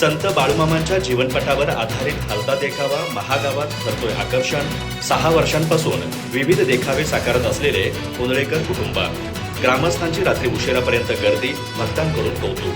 संत बाळूमामांच्या जीवनपटावर आधारित हलता देखावा महागावात ठरतोय आकर्षण. सहा वर्षांपासून विविध देखावे साकारत असलेले उदळेकर कुटुंब. ग्रामस्थांची रात्री उशिरापर्यंत गर्दी भक्तांकडून कौतुक.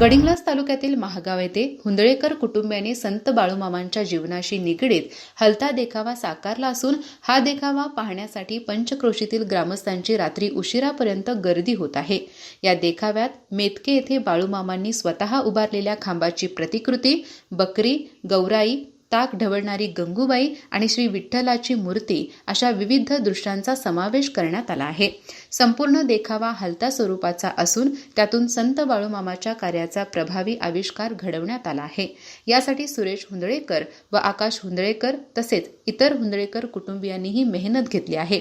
गडिंग्लास तालुक्यातील महागाव येथे हुंदळेकर कुटुंबियांनी संत बाळूमामांच्या जीवनाशी निगडीत हलता देखावा साकारला असून हा देखावा पाहण्यासाठी पंचक्रोशीतील ग्रामस्थांची रात्री उशिरापर्यंत गर्दी होत आहे. या देखाव्यात मेतके येथे बाळूमामांनी स्वतः उभारलेल्या खांबाची प्रतिकृती बकरी गौराई ताक ढवळणारी गंगूबाई आणि श्री विठ्ठलाची मूर्ती अशा विविध दृश्यांचा समावेश करण्यात आला आहे. संपूर्ण देखावा हलता स्वरूपाचा असून त्यातून संत बाळूमामाच्या कार्याचा प्रभावी आविष्कार घडवण्यात आला आहे. यासाठी सुरेश हुंदळेकर व आकाश हुंदळेकर तसेच इतर हुंदळेकर कुटुंबियांनीही मेहनत घेतली आहे.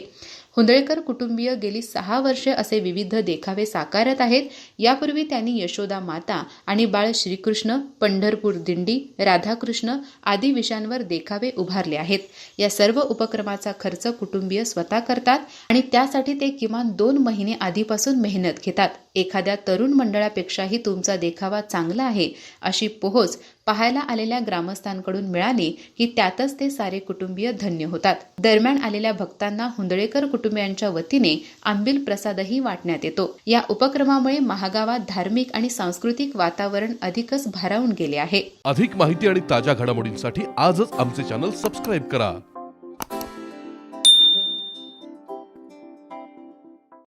हुंदळेकर कुटुंबीय गेली सहा वर्षे असे विविध देखावे साकारत आहेत. यापूर्वी त्यांनी यशोदा माता आणि बाळ श्रीकृष्ण पंढरपूर दिंडी राधाकृष्ण आदी विषयांवर देखावे उभारले आहेत. या सर्व उपक्रमाचा खर्च कुटुंबीय स्वतः करतात आणि त्यासाठी ते किमान दोन महिने आधीपासून मेहनत घेतात. एखाद्या तरुण मंडळापेक्षाही तुमचा देखावा चांगला आहे अशी पोहोच पाहायला आलेल्या ग्रामस्थांकडून मिळाली की त्यातच ते सारे कुटुंबीय धन्य होतात. दरम्यान आलेल्या भक्तांना हुंदळेकर कुटुंबियांच्या वतीने आंबील प्रसादही वाटण्यात येतो. या उपक्रमामुळे महागावात धार्मिक आणि सांस्कृतिक वातावरण अधिकच भारावून गेले आहे. अधिक माहिती आणि ताज्या घडामोडींसाठी आजच आमचे चॅनल सबस्क्राईब करा.